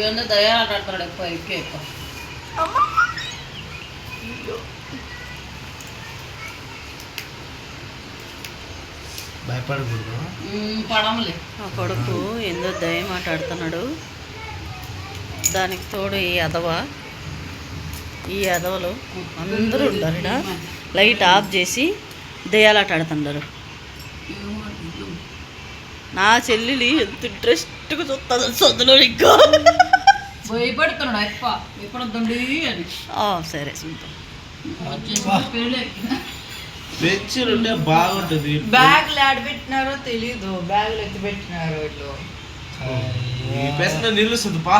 ఏందో దయాలు ఆడతాడు ఎక్కువ ఎక్కువ ఎక్కువ. భయపడకూడదు. పడమలే. కొడుకు ఏందో దయ్యం మాట్లాడుతున్నాడు దానికి తోడు ఈ అదవ ఈ అదవలు అందరూ ఉంటారు ఈడ. లైట్ ఆఫ్ చేసి దయ్యాలాట ఆడుతున్నారు నా చెల్లెలి ఎంత ఇంట్రెస్ట్గా చూస్తుంది సొద్దులో ఇంకా భయపడుతున్నాడు అని. సరే చూద్దాం. బెంచీలు ఉంటే బాగుంటుంది. బ్యాగ్ ఆడ పెట్టినారో తెలీదు. బ్యాగ్ ఎత్తి పెట్టినారు వీళ్ళు నిలుస్తుంది పా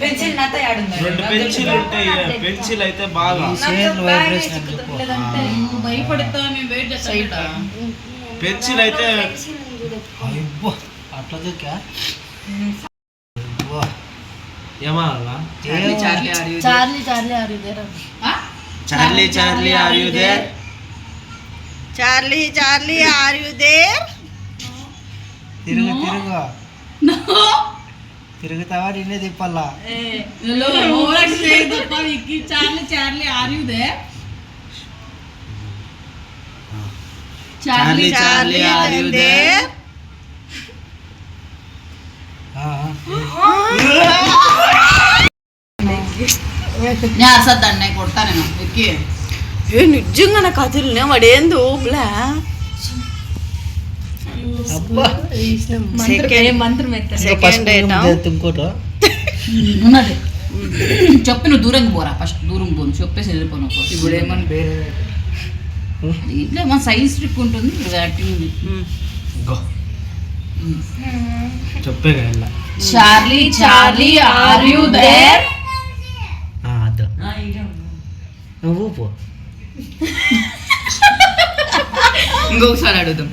పెన్సిల్ నాతో ఆడున్నారు రెండు పెన్సిల్ ఉంటాయి పెన్సిల్ అయితే బాగా. నువ్వు భయపడతా మేము వెయిట్ చేస్తాం పెన్సిల్ అయితే అట్లా దొరికా Charlie Charlie are you there Charlie Charlie are you there? తిరుగు తిరుగు. తిరుగుతావా? నిన్నే తిప్పల్లా Charlie Charlie are you there Charlie Charlie are you there? కొడతా నేను. ఎక్కి. ఏ నిజంగా నాకు కథలునే వాడు ఏందో బ్లా చెప్పి నువ్వు దూరంగా పోరా ఫస్ట్. దూరం పోను చెప్పేసి వెళ్ళిపోను ఇప్పుడు ఏమని ఇట్లా మన సైజ్ స్ట్రిక్ ఉంటుంది యాక్టింగ్ చెప్పే కదా Charlie Charlie are you there అద్దా నువ్వు ఊపు ఇంకొకసారి అడుగుదాం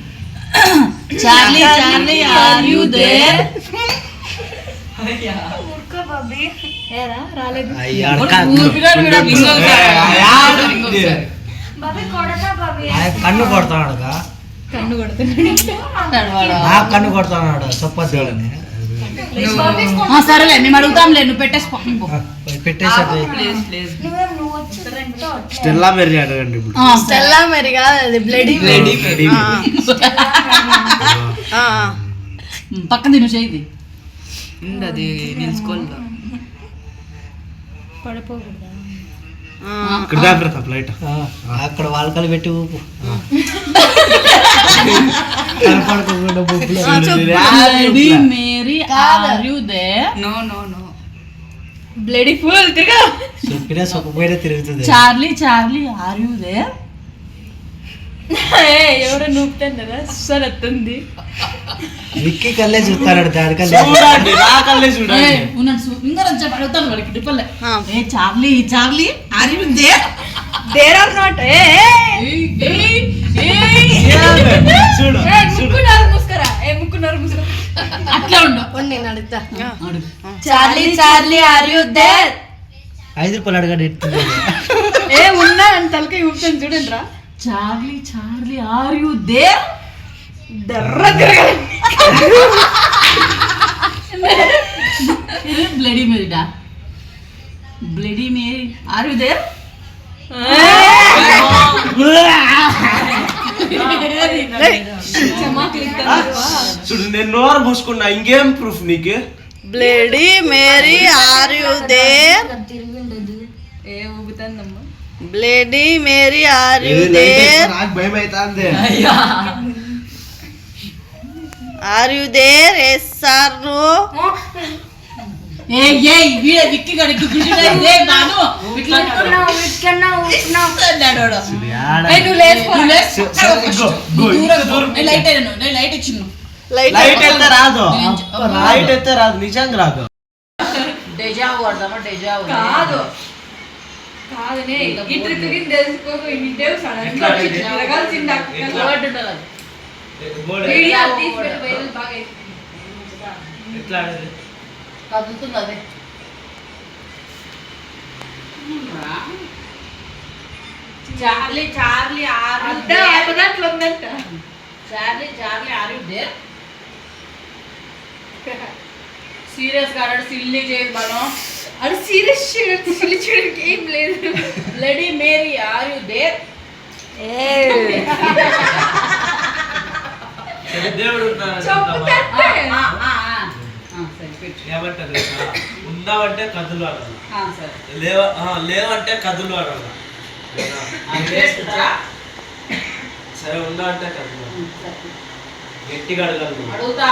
Charlie Charlie are you there ఏరా రాలేదు అయ్యా అడక. ఆయన కన్ను కొడతాడు కన్ను కొడుతున్నాడు నా కన్ను కొడతాడు చెప్పొద్దు అని సరేలే మేము అడుగుతాంలే నువ్వు పెట్టేసి పక్కన పో. పెట్టేసాడు ప్లేస్ ప్లేస్ స్టెల్లా మెర్రీ అడగండి స్టెల్లా మెరిగా అది బ్లడీ రెడీ పక్కన తిను చేయి. అది నిలుచుకోలేదు పడిపోకూడదా? అక్కడ వాళ్ళకలు పెట్టి ఊపు. కనపడకుండా Mary are you there no no no bloody full తిరగా. చెప్పినా సొప్పపోయినా తిరుగుతుంది. Charlie Charlie are you there ఏ ఎవరో నూపుతున్నారా అస్సలు వస్తుంది విక్కీ కల్లే చూస్తాడు దానికల్లే చూడండి నాకల్లే చూడండి ఉన్నాడు సు- ఇంకా రోజు చెప్పి అడుగుతాను వాడికి డిప్పలే ఆ. ఏ Charlie Charlie are you there there or not ఏ చూడు ఏ ముక్కున్నారు ముస్కరా. ఏ ముక్కున్నారు ముస్కరా. అట్లా ఉండు. నేను అడుగుతా. అడుగు. Charlie Charlie are you there? ఐదు రూపాయలు అడగండి. ఎత్తుంది ఏ ఉన్నా అని తలకాయ ఊపుతాను చూడండి రా. Charlie Charlie are you there? దర్ర bloody మేరీడా? Bloody Mary are you there? చూడు నేను నోరు మూసుకున్నా ఇంకేం ప్రూఫ్ నీకు? Bloody Mary are you there ఏ ఊపుతాందమ్మా బ్లేడీ మేరీ ఆర్ యు ఏది light దేర్ వేస్తే నాకు భయం అవుతుంది are you there yes or no light అయితే రాదు. లైట్ అయితే రాదు. నిజంగా రాదు. డేజావు వాడదామా డేజావు కాదు. కాదనే ట్రిక్కి తెలుసుకోక. ఇటే సడన్గా వచ్చి తిరగాల్సింది అక్కడ అలవాటు ఉండాలి అది. వీడియో తీసి పెట్టి వైరల్ బాగా అయిపోయింది. ఎట్లా ఆడేది? కదులుతుంది అదే చార్లీ చార్లీ ఆరు అట్లా ఉందంట Charlie Charlie are you there సీరియస్గా అన్నాడు సిల్లీ చేయదు మనం అది సీరియస్ చేయడానికి సిల్లి చేయడానికి ఏం లేదు lady Mary are you there సరే, దేవుడు ఉన్నాడు చెప్పు చెప్తావా? కట్టే సరే పెట్టు ఏమంటారు? ఉన్నావంటే కథలు ఆడాలి లేవ లేవంటే కథలు ఆడాలి? సరే ఉన్నా అంటే కథలు. గట్టిగా. అడుగుతా.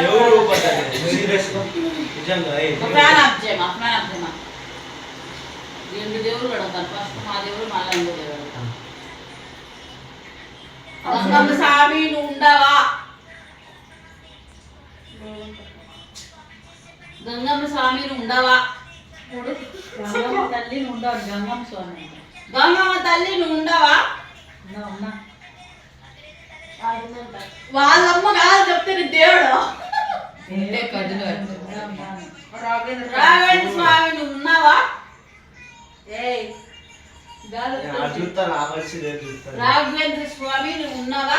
ఎవరు నిజంగా రెండు అడుగుతాను ఫస్ట్ మా దేవుడు మళ్ళీ ఇంకో దేవుడు అడుగుతాను గంగమ్మ స్వామి నువ్వు ఉండవా? గంగమ్మ స్వామి ఉండవా? గంగమ్మ తల్లి నువ్వు ఉండవు గంగమ్మ స్వామి. గంగమ్మ తల్లి నువ్వు ఉండవా? వాళ్ళమ్మ కాదు చెప్తే దేవుడు? రాఘవేంద్ర స్వామి నువ్వు ఉన్నావా? రాఘవేంద్ర స్వామి నువ్వు ఉన్నావా?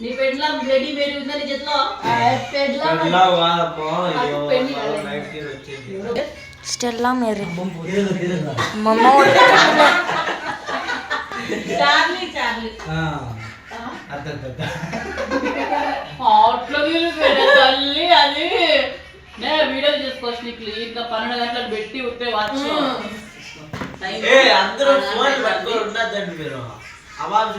నీ పెండ్లో బ్లడీ మేరీ. ఉందని చేతిలో. Stella Mary. మమ్మ చార్లీ చార్లీ. ఆ. అద్ద, అద్ద, అద్ద. అట్లా మీరు పెట్టే తల్లి అది. నేను వీడియో చేసుకోవచ్చు నీకు క్లీన్గా పన్నెండు గంటలకు పెట్టి ఉత్తే వాచ్ ఏ అందరూ ఫోన్ పట్టుకొని ఉండద్దండి మీరు. అవాజ్